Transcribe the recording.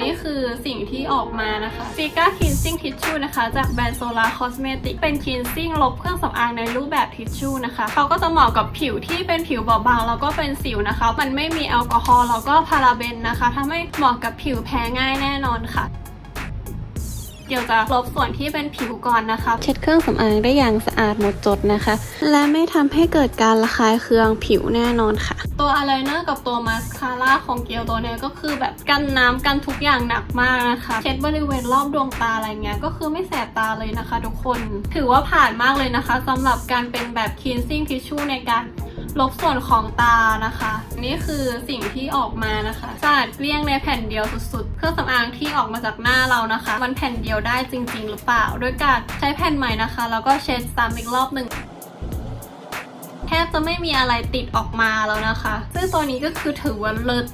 นี่คือสิ่งที่ออกมานะคะ f i g a Cleansing Tissue นะคะ จากแบรนด์โซลาคอสเมติกเป็น cleansing ลบเครื่องสำอางในรูปแบบทิชชู่นะคะเขาก็จะเหมาะกับผิวที่เป็นผิวเบาบางแล้วก็เป็นสิวนะคะ มันไม่มีแอลกอฮอล์แล้วก็พาราเบนนะคะทำให้เหมาะกับผิวแพ้ง่ายแน่นอนค่ะ เดี๋ยวจะลบส่วนที่เป็นผิวก่อนนะคะ เช็ดเครื่องสำอางได้อย่างสะอาดหมดจดนะคะ และไม่ทำให้เกิดการระคายเคืองผิวแน่นอนค่ะ ตัวอายไลเนอร์กับตัวมาสคาร่าของเกียวตัวเนี้ยก็คือแบบกันน้ำกันทุกอย่างหนักมากนะคะ เช็ดบริเวณรอบดวงตาอะไรเงี้ยก็คือไม่แสบตาเลยนะคะ ทุกคน ถือว่าผ่านมากเลยนะคะสำหรับการเป็นแบบ cleansing tissue ในการ ลบส่วนของตานะคะ นี่คือสิ่งที่ออกมานะคะสะอาดเกลี้ยงในแผ่นเดียวสุดๆ เครื่องสำอางที่ออกมาจากหน้าเรานะคะ มันแผ่นเดียวได้จริง ๆ หรือเปล่าโดยการใช้แผ่นใหม่นะคะ แล้วก็เช็ดซ้ำอีกรอบหนึ่งแทบจะไม่มีอะไรติดออกมาแล้วนะคะ ซึ่งตัวนี้ก็คือถือว่าเลิศ